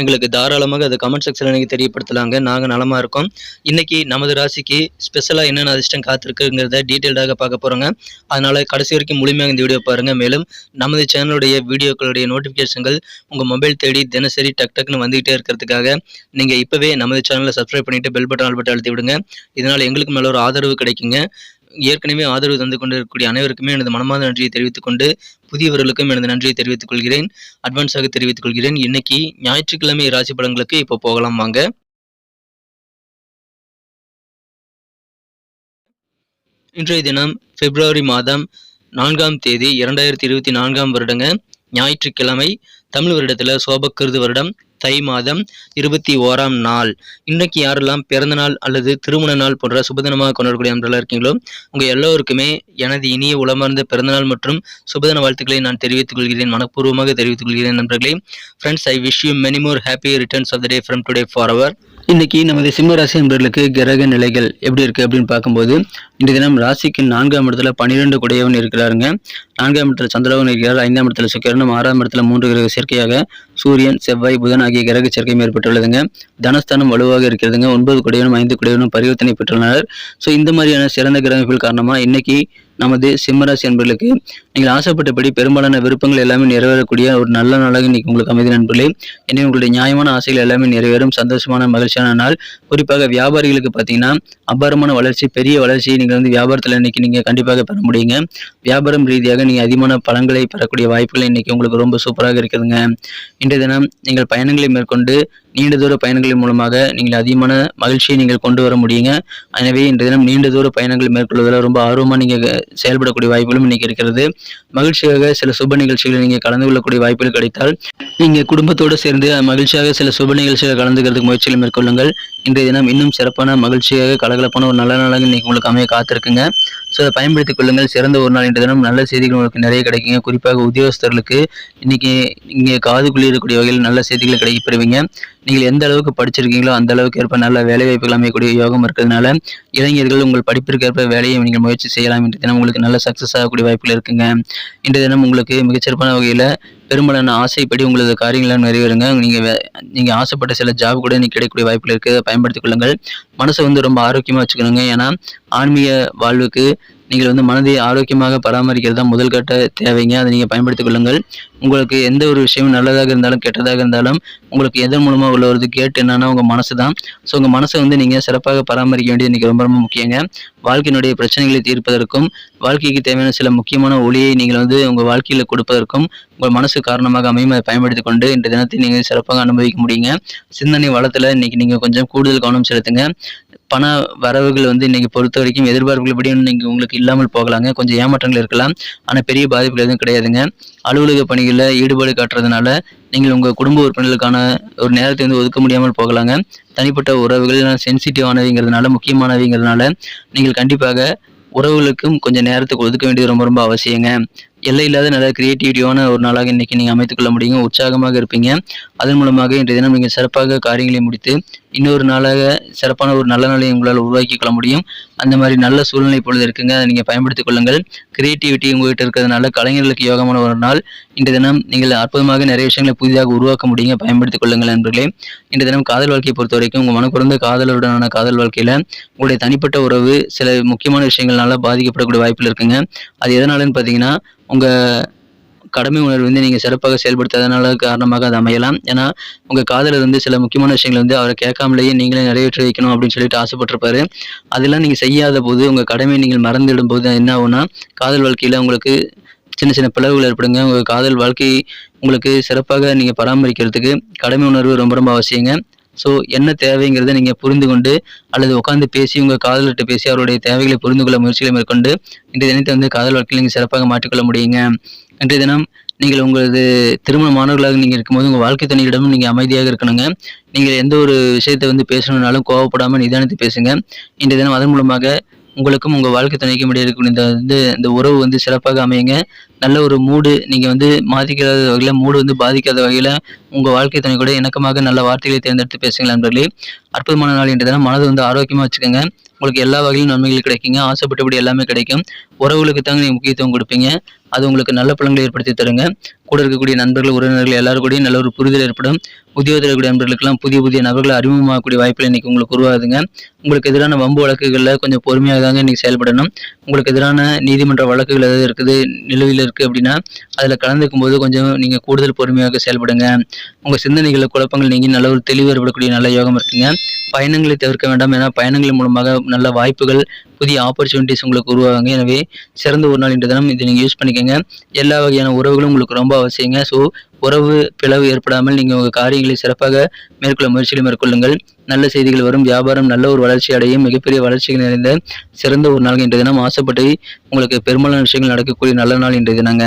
எங்களுக்கு தாராளமாக அது கமெண்ட் செக்ஷனில் நீங்கள் தெரியப்படுத்தலாங்க. நாங்கள் நலமாக இருக்கோம். இன்றைக்கி நமது ராசிக்கு ஸ்பெஷலாக என்னென்ன அதிர்ஷ்டம் காத்திருக்குங்கிறத டீட்டெயில்டாக பார்க்க போகிறோங்க அதனால் கடைசி வரைக்கும் முழுமையாக இந்த வீடியோ பாருங்கள் மேலும் நமது சேனலுடைய வீடியோக்களுடைய நோட்டிஃபிகேஷன்கள் உங்கள் மொபைல் தேடி தினசரி டக் டக்குன்னு வந்துகிட்டே இருக்கிறதுக்காக நீங்கள் இப்போவே நமது சேனலை சப்ஸ்கிரைப் பண்ணிவிட்டு பெல் பட்டன் ஆல் பட்டன் அழுத்தி விடுங்க. இதனால் எங்களுக்கு மேலே ஒரு ஆதரவு கிடைக்குங்க. ஏற்கனவே ஆதரவு தந்து கொண்டிருக்கக்கூடிய அனைவருக்குமே எனது மனமார்ந்த நன்றியை தெரிவித்துக் கொண்டு புதியவர்களுக்கும் எனது நன்றியை தெரிவித்துக் கொள்கிறேன். அட்வான்ஸாக தெரிவித்துக் கொள்கிறேன். இன்னைக்கு ஞாயிற்றுக்கிழமை ராசி படங்களுக்கு இப்போ போகலாம் வாங்க. இன்றைய தினம் பிப்ரவரி மாதம் நான்காம் தேதி இரண்டாயிரத்தி இருபத்தி நான்காம் வருடங்க. ஞாயிற்றுக்கிழமை தமிழ் வருடத்தில் சோபக்கிருது வருடம். தை மாதம் இருபத்தி ஓராம் நாள். இன்னைக்கு யாரெல்லாம் பிறந்த நாள் அல்லது திருமண நாள் போன்ற சுபதினமாக கொண்டாடக்கூடிய நண்பர்களாக இருக்கீங்களோ உங்கள் எல்லோருக்குமே எனது இனிய உளமார்ந்த பிறந்தநாள் மற்றும் சுபதின வாழ்த்துக்களை நான் தெரிவித்துக் கொள்கிறேன் மனப்பூர்வமாக தெரிவித்துக் கொள்கிறேன் நண்பர்களே. Friends I wish you many more happy returns of the day from today for அவர் இன்னைக்கு நமது சிம்ம ராசி நண்பர்களுக்கு கிரக நிலைகள் எப்படி இருக்குது அப்படின்னு பார்க்கும்போது இந்த தினம் ராசிக்கு நான்காம் இடத்துல பன்னிரெண்டு குடையவன் இருக்கிறாருங்க. நான்காம் இடத்துல சந்திரவன் இருக்கிறார். ஐந்தாம் இடத்துல சுக்கரனும் ஆறாம் இடத்துல மூன்று கிரக சேர்க்கையாக சூரியன் செவ்வாய் புதன் ஆகிய கிரக சேர்க்கையும் ஏற்பட்டுள்ளதுங்க. தனஸ்தானம் வலுவாக இருக்கிறதுங்க. ஒன்பது குடையவனும் ஐந்து குடையவனும் பரிவர்த்தனை பெற்றுள்ளனர். ஸோ இந்த மாதிரியான சிறந்த கிரகங்கள் காரணமாக இன்னைக்கு நமது சிம்மராசி என்பர்களுக்கு நீங்கள் ஆசைப்பட்டபடி பெரும்பாலான விருப்பங்கள் எல்லாமே நிறைவேறக்கூடிய ஒரு நல்ல நாளாக இன்னைக்கு உங்களுக்கு அமைதி நண்பர்களே. எனவே உங்களுடைய நியாயமான ஆசைகள் எல்லாமே நிறைவேறும். சந்தோஷமான மகிழ்ச்சியான நாள். குறிப்பாக வியாபாரிகளுக்கு பார்த்தீங்கன்னா அபாரமான வளர்ச்சி பெரிய வளர்ச்சியை நீங்கள் வந்து வியாபாரத்தில் இன்றைக்கி நீங்கள் கண்டிப்பாக பெற முடியுங்க. வியாபாரம் ரீதியாக நீங்கள் அதிகமான பலன்களை பெறக்கூடிய வாய்ப்புகள் இன்னைக்கு உங்களுக்கு ரொம்ப சூப்பராக இருக்குதுங்க. இன்றைய தினம் நீங்கள் பயணங்களை மேற்கொண்டு நீண்ட தூர பயணங்களின் மூலமாக நீங்கள் அதிகமான மகிழ்ச்சியை நீங்கள் கொண்டு வர முடியுங்க. எனவே இன்றைய தினம் நீண்ட தூர பயணங்கள் மேற்கொள்வதில் ரொம்ப ஆர்வமாக நீங்கள் செயல்படக்கூடிய வாய்ப்புகளும் இன்னைக்கு இருக்கிறது. மகிழ்ச்சியாக சில சுப நிகழ்ச்சிகளில் நீங்கள் கலந்து கொள்ளக்கூடிய வாய்ப்புகள் கிடைத்தால் நீங்கள் குடும்பத்தோடு சேர்ந்து மகிழ்ச்சியாக சில சுப நிகழ்ச்சிகளை கலந்துக்கிறதுக்கு முயற்சிகளை மேற்கொள்ளுங்கள். இன்றைய தினம் இன்னும் சிறப்பான மகிழ்ச்சியாக கலகலப்பான ஒரு நல்ல நாளாக இன்னைக்கு உங்களுக்கு அமைய காத்திருக்குங்க. ஸோ அதை பயன்படுத்திக் கொள்ளுங்கள். சிறந்த ஒரு நாள் இன்றைய தினம் நல்ல செய்திகள் உங்களுக்கு நிறைய கிடைக்குங்க. குறிப்பாக உத்தியோகஸ்தர்களுக்கு இன்னைக்கு இங்கே காதுக்குள்ளே இருக்கக்கூடிய வகையில் நல்ல செய்திகள் கிடைக்கப்பெறுவீங்க நீங்கள் எந்த அளவுக்கு படிச்சிருக்கீங்களோ அந்த அளவுக்கு ஏற்ப நல்ல வேலை வாய்ப்புகள் அமையக்கூடிய யோகம் இருக்கிறதுனால இளைஞர்கள் உங்கள் படிப்பிற்கேற்ப வேலையை நீங்கள் முயற்சி செய்யலாம். என்ற தினம் உங்களுக்கு நல்ல சக்ஸஸ் ஆகக்கூடிய வாய்ப்புகள் இருக்குங்க. இன்றைய தினம் உங்களுக்கு மிகச்சிறப்பான வகையில் பெரும்பாலான ஆசைப்படி உங்களது காரியங்களை நிறைவேறுங்க. நீங்கள் நீங்கள் ஆசைப்பட்ட சில ஜாப் கூட இன்னைக்கு கிடைக்கக்கூடிய வாய்ப்புகள் இருக்குது பயன்படுத்திக் கொள்ளுங்கள். மனசை வந்து ரொம்ப ஆரோக்கியமாக வச்சுக்கணுங்க. ஏன்னா ஆன்மீக வாழ்வுக்கு நீங்கள் வந்து மனதை ஆரோக்கியமாக பராமரிக்கிறது தான் முதல் கட்ட தேவைங்க. அதை நீங்கள் பயன்படுத்திக் கொள்ளுங்கள். உங்களுக்கு எந்த ஒரு விஷயமும் நல்லதாக இருந்தாலும் கெட்டதாக இருந்தாலும் உங்களுக்கு எதன் மூலமாக உள்ள ஒரு கேட்டு என்னன்னா உங்கள் மனசு தான் ஸோ உங்கள் மனசை வந்து நீங்கள் சிறப்பாக பராமரிக்க வேண்டியது இன்றைக்கி ரொம்ப ரொம்ப முக்கியங்க. வாழ்க்கையினுடைய பிரச்சனைகளை தீர்ப்பதற்கும் வாழ்க்கைக்கு தேவையான சில முக்கியமான ஒளியை நீங்கள் வந்து உங்கள் வாழ்க்கையில் கொடுப்பதற்கும் உங்கள் மனசு காரணமாக அமையும். அதை பயன்படுத்தி கொண்டு இன்றைய தினத்தை நீங்கள் சிறப்பாக அனுபவிக்க முடியுங்க. சிந்தனை வளத்தில் இன்னைக்கு நீங்கள் கொஞ்சம் கூடுதல் கவனம் செலுத்துங்க. பண வரவுகள் வந்து இன்னைக்கு பொறுத்த வரைக்கும் எதிர்பார்ப்புகளபடி நீங்கள் உங்களுக்கு இல்லாமல் போகலாங்க. கொஞ்சம் ஏமாற்றங்கள் இருக்கலாம். ஆனால் பெரிய பாதிப்புகள் எதுவும் கிடையாதுங்க. அலுவலக பணி பணிகளில் ஈடுபாடு காட்டுறதுனால நீங்கள் உங்கள் குடும்ப உறுப்பினர்களுக்கான ஒரு நேரத்தை வந்து ஒதுக்க முடியாமல் போகலாங்க. தனிப்பட்ட உறவுகள் சென்சிட்டிவானவைங்கிறதுனால முக்கியமானவைங்கிறதுனால நீங்கள் கண்டிப்பாக உறவுகளுக்கும் கொஞ்சம் நேரத்துக்கு ஒதுக்க வேண்டியது ரொம்ப ரொம்ப அவசியங்க. எல்லை இல்லாத நல்ல கிரியேட்டிவிட்டியான ஒரு நாளாக இன்றைக்கி நீங்கள் அமைத்துக்கொள்ள முடியுங்க. உற்சாகமாக இருப்பீங்க. அதன் மூலமாக இன்றைய தினம் நீங்கள் சிறப்பாக காரியங்களை முடித்து இன்னொரு நாளாக சிறப்பான ஒரு நல்ல நிலையை உங்களால் உருவாக்கி கொள்ள முடியும். அந்த மாதிரி நல்ல சூழ்நிலை பொழுது இருக்குங்க. அதை நீங்கள் பயன்படுத்திக் கொள்ளுங்கள். கிரியேட்டிவிட்டி உங்கள்கிட்ட இருக்கிறதுனால கலைஞர்களுக்கு யோகமான ஒரு நாள். இன்றைய தினம் நீங்கள் அற்புதமாக நிறைய விஷயங்களை புதிதாக உருவாக்க முடியுங்க. பயன்படுத்திக் கொள்ளுங்கள் நண்பர்களே. இன்றைய தினம் காதல் வாழ்க்கையை பொறுத்த வரைக்கும் உங்கள் மனக்குறந்த காதலருடனான காதல் வாழ்க்கையில் உங்களுடைய தனிப்பட்ட உறவு சில முக்கியமான விஷயங்கள்னால பாதிக்கப்படக்கூடிய வாய்ப்பில் இருக்குங்க. அது எதனாலன்னு பார்த்தீங்கன்னா உங்கள் கடமை உணர்வு வந்து நீங்கள் சிறப்பாக செயல்படுத்தாதனால காரணமாக அது அமையலாம். ஏன்னா உங்கள் காதலர் வந்து சில முக்கியமான விஷயங்களை வந்து அவரை கேட்காமலேயே நீங்களே நிறைவேற்றி வைக்கணும் அப்படின்னு சொல்லிட்டு ஆசைப்பட்டிருப்பாரு. அதெல்லாம் நீங்கள் செய்யாத போது உங்கள் கடமையை நீங்கள் மறந்துடும் போது என்ன ஆகும்னா காதல் வாழ்க்கையில் உங்களுக்கு சின்ன சின்ன பிளவுகள் ஏற்படுங்க. உங்கள் காதல் வாழ்க்கை உங்களுக்கு சிறப்பாக நீங்கள் பராமரிக்கிறதுக்கு கடமை உணர்வு ரொம்ப ரொம்ப அவசியங்க. ஸோ என்ன தேவைங்கிறத நீங்கள் புரிந்து கொண்டு அல்லது உட்காந்து பேசி உங்கள் காதலர்கிட்ட பேசி அவருடைய தேவைகளை புரிந்து கொள்ள முயற்சிகளை மேற்கொண்டு இன்றைய தினத்தை வந்து காதல் வாழ்க்கையில் நீங்கள் சிறப்பாக மாற்றிக்கொள்ள முடியுங்க. இன்றைய தினம் நீங்கள் உங்களது திருமண மாணவர்களாக நீங்கள் இருக்கும்போது உங்கள் வாழ்க்கை துணையிடமும் நீங்கள் அமைதியாக இருக்கணுங்க. நீங்கள் எந்த ஒரு விஷயத்தை வந்து பேசணுன்னாலும் கோவப்படாமல் நிதானித்து பேசுங்க. இன்றைய தினம் அதன் மூலமாக உங்களுக்கும் உங்கள் வாழ்க்கை துணைக்கும் இடையே இருக்கக்கூடிய இந்த வந்து இந்த உறவு வந்து சிறப்பாக அமையுங்க. நல்ல ஒரு மூடு நீங்கள் வந்து மாதிக்காத வகையில் மூடு வந்து பாதிக்காத வகையில் உங்கள் வாழ்க்கை துணை கூட இணக்கமாக நல்ல வார்த்தைகளை தேர்ந்தெடுத்து பேசுங்கள் நண்பர்களே. அற்புதமான நாள் இன்றைய தினம். மனதை வந்து ஆரோக்கியமாக வச்சுக்கோங்க. உங்களுக்கு எல்லா வகையிலும் நன்மைகள் கிடைக்குங்க. ஆசைப்பட்டபடி எல்லாமே கிடைக்கும். உறவுகளுக்கு தாங்க நீங்கள் முக்கியத்துவம் கொடுப்பீங்க. அது உங்களுக்கு நல்ல பலன்களை ஏற்படுத்தி தருங்க. கூட இருக்கக்கூடிய நண்பர்கள் உறவினர்கள் எல்லாரும் கூடயும் நல்ல ஒரு புரிதல் ஏற்படும். உத்தியோகத்தில் நண்பர்களுக்கெல்லாம் புதிய புதிய நபர்களை அறிமுகமாகக்கூடிய வாய்ப்பில் இன்றைக்கி உங்களுக்கு உருவாகுதுங்க. உங்களுக்கு எதிரான வம்பு வழக்குகளில் கொஞ்சம் பொறுமையாக தாங்க இன்றைக்கி செயல்படணும். உங்களுக்கு எதிரான நீதிமன்ற வழக்குகள் ஏதாவது இருக்குது நிலுவையில் இருக்குது அப்படின்னா அதில் கலந்துக்கும் போது கொஞ்சம் நீங்கள் கூடுதல் பொறுமையாக செயல்படுங்க. உங்கள் சிந்தனைகளை குழப்பங்கள் நீங்கள் நல்ல ஒரு தெளிவு ஏற்படக்கூடிய நல்ல யோகம் இருக்குங்க. பயணங்களை தவிர்க்க வேண்டாம். ஏன்னா பயணங்கள் மூலமாக நல்ல வாய்ப்புகள் புதிய ஆப்பர்ச்சுனிட்டிஸ் உங்களுக்கு உருவாகுங்க. எனவே சிறந்த ஒரு நாள் இன்று தினம் இதை நீங்கள் யூஸ் பண்ணிக்கோங்க. எல்லா வகையான உறவுகளும் உங்களுக்கு ரொம்ப அவசியங்க. ஸோ உறவு பிளவு ஏற்படாமல் நீங்கள் உங்கள் காரியங்களை சிறப்பாக மேற்கொள்ள முயற்சிகளை மேற்கொள்ளுங்கள். நல்ல செய்திகள் வரும். வியாபாரம் நல்ல ஒரு வளர்ச்சி அடையும். மிகப்பெரிய வளர்ச்சிகள் நிறைந்த சிறந்த ஒரு நாள் இன்றைய தினம். ஆசைப்பட்டு உங்களுக்கு பெரும்பாலான விஷயங்கள் நடக்கக்கூடிய நல்ல நாள் இன்றைய தினங்க.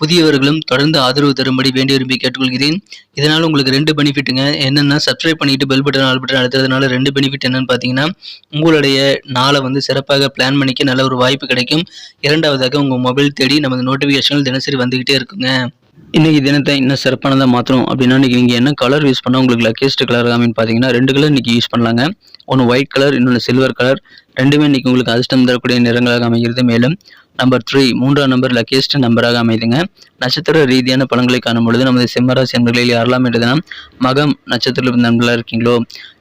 புதியவர்களும் தொடர்ந்து ஆதரவு தரும்படி வேண்டி விரும்பி கேட்டுக்கொள்கிறேன். இதனால் உங்களுக்கு ரெண்டு பெனிஃபிட்டுங்க. என்னென்னா சப்ஸ்கிரைப் பண்ணிட்டு பெல் பட்டன் ஆல் பட்டன் அழுத்துறதுனால ரெண்டு பெனிஃபிட் என்னன்னு பார்த்தீங்கன்னா உங்களுடைய நாளை வந்து சிறப்பாக பிளான் பண்ணிக்க நல்ல ஒரு வாய்ப்பு கிடைக்கும். இரண்டாவதாக உங்கள் மொபைல் தேடி நமது நோட்டிஃபிகேஷன்கள் தினசரி வந்துக்கிட்டே இருக்குங்க. இன்னைக்கு தினத்தை இன்னும் சிறப்பானதாக மாற்றணும் அப்படின்னா இன்றைக்கி நீங்கள் என்ன கலர் யூஸ் பண்ணால் உங்களுக்கு லக்கேஸ்ட் கலர் அப்படின்னு பார்த்தீங்கன்னா ரெண்டு கலர் இன்றைக்கி யூஸ் பண்ணலாங்க. ஒன்று ஒயிட் கலர் இன்னொன்று சில்வர் கலர் ரெண்டுமே இன்றைக்கி உங்களுக்கு அதிர்ஷ்டம் தரக்கூடிய நிறங்களாக அமைகிறது. மேலும் நம்பர் த்ரீ மூன்றாம் நம்பர் லக்கியஸ்ட் நம்பராக அமைதுங்க. நட்சத்திர ரீதியான பலன்களை காணும் பொழுது நமது சிம்மராசி நண்பர்களில் யாரெல்லாம் இன்று தினம் மகம் நட்சத்திர நண்பர்களாக இருக்கீங்களோ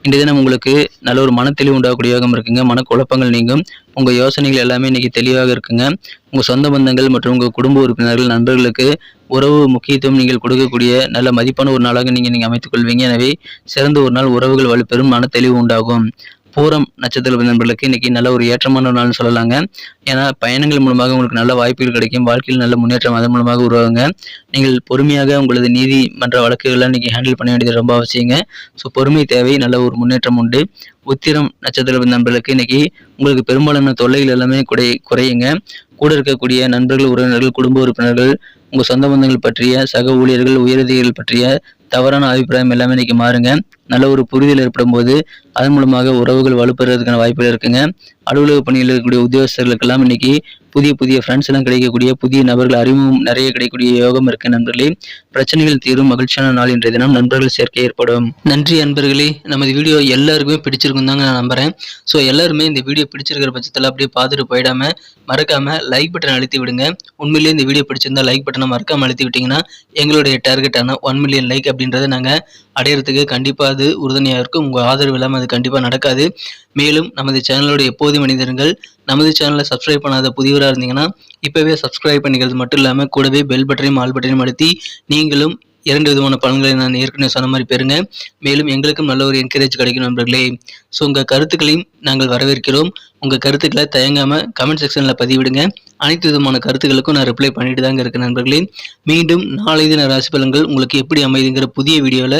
இன்றைய தினம் உங்களுக்கு நல்ல ஒரு மனத்தெளிவு உண்டாகக்கூடிய யோகம் இருக்குங்க. மனக்குழப்பங்கள் நீங்கும். உங்கள் யோசனைகள் எல்லாமே இன்றைக்கி தெளிவாக இருக்குங்க. உங்கள் சொந்த பந்தங்கள் மற்றும் உங்கள் குடும்ப உறுப்பினர்கள் நண்பர்களுக்கு உறவு முக்கியத்துவம் நீங்கள் கொடுக்கக்கூடிய நல்ல மதிப்பான ஒரு நாளாக நீங்கள் நீங்கள் அமைத்துக் கொள்வீங்க எனவே சிறந்த ஒரு நாள் உறவுகள் வலுப்பெறும் மன தெளிவு உண்டாகும். பூரம் நட்சத்திர நண்பர்களுக்கு இன்னைக்கு நல்ல ஒரு ஏற்றமான ஒரு நாள்னு சொல்லலாங்க. ஏன்னா பயணங்கள் மூலமாக உங்களுக்கு நல்ல வாய்ப்புகள் கிடைக்கும். வாழ்க்கையில் நல்ல முன்னேற்றம் அதன் மூலமாக உருவாகுங்க. நீங்கள் பொறுமையாக உங்களது நீதிமன்ற வழக்குகளை இன்னைக்கு ஹேண்டில் பண்ண வேண்டியது ரொம்ப அவசியங்க. ஸோ பொறுமை தேவை நல்ல ஒரு முன்னேற்றம் உண்டு. உத்திரம் நட்சத்திர நண்பர்களுக்கு இன்னைக்கு உங்களுக்கு பெரும்பாலான தொல்லைகள் எல்லாமே குறை குறையுங்க. கூட இருக்கக்கூடிய நண்பர்கள் உறவினர்கள் குடும்ப உறுப்பினர்கள் உங்கள் சொந்த பந்தங்கள் பற்றிய சக ஊழியர்கள் உயரதிகள் பற்றிய தவறான அபிப்பிராயம் எல்லாமே இன்னைக்கு மாறுங்க. நல்ல ஒரு புரிதல் ஏற்படும் போது அதன் மூலமாக உறவுகள் வலுப்பெறதுக்கான வாய்ப்புகள் இருக்குங்க. அலுவலக பணியில் இருக்கக்கூடிய உத்தியோகஸ்தர்களுக்கெல்லாம் இன்னைக்கு புதிய புதிய ஃப்ரெண்ட்ஸ் எல்லாம் கிடைக்கக்கூடிய புதிய நபர்கள் அறிமுகம் நிறைய கிடைக்கக்கூடிய யோகம் இருக்கு நண்பர்களே. பிரச்சனைகள் தீரும் மகிழ்ச்சியான நாள் இன்றைய தினம் நண்பர்கள் சேர்க்கை ஏற்படும். நன்றி நண்பர்களே. நமது வீடியோ எல்லாருக்குமே பிடிச்சிருக்கும் தாங்க நான் நம்புறேன். ஸோ எல்லாருமே இந்த வீடியோ பிடிச்சிருக்கிற பட்சத்தில் அப்படியே பார்த்துட்டு போயிடாம மறக்காம லைக் பட்டன் அழுத்தி விடுங்க. உண்மையிலேயே இந்த வீடியோ பிடிச்சிருந்தா லைக் பட்டனை மறக்காம அழுத்தி விட்டீங்கன்னா எங்களுடைய டார்கெட்டான ஒன் மில்லியன் லைக் அப்படின்றத நாங்கள் அடையிறதுக்கு கண்டிப்பாக அது உறுதுணையாக இருக்கும் உங்கள் ஆதரவு இல்லாமல் அது கண்டிப்பாக நடக்காது. மேலும் நமது சேனலோட எப்போதும் மனிதர்கள் நமது சேனலை சப்ஸ்கிரைப் பண்ணாத புதியவராக இருந்தீங்கன்னா இப்போவே சப்ஸ்கிரைப் பண்ணிக்கிறது மட்டும் இல்லாமல் கூடவே பெல் பட்டனையும் ஆல் பட்டனையும் அழுத்தி நீங்களும் இரண்டு விதமான பலன்களை நான் ஏற்கனவே சொன்ன மாதிரி பெறுங்க. மேலும் எங்களுக்கும் நல்ல ஒரு என்கரேஜ் கிடைக்கும் நண்பர்களே. ஸோ உங்கள் கருத்துக்களையும் நாங்கள் வரவேற்கிறோம். உங்கள் கருத்துக்களை தயங்காமல் கமெண்ட் செக்ஷனில் பதிவிடுங்க. அனைத்து விதமான கருத்துக்களுக்கும் நான் ரிப்ளை பண்ணிட்டு தாங்க இருக்கேன் நண்பர்களே. மீண்டும் நாளை தின ராசி பலன்கள் உங்களுக்கு எப்படி அமைதுங்கிற புதிய வீடியோவில்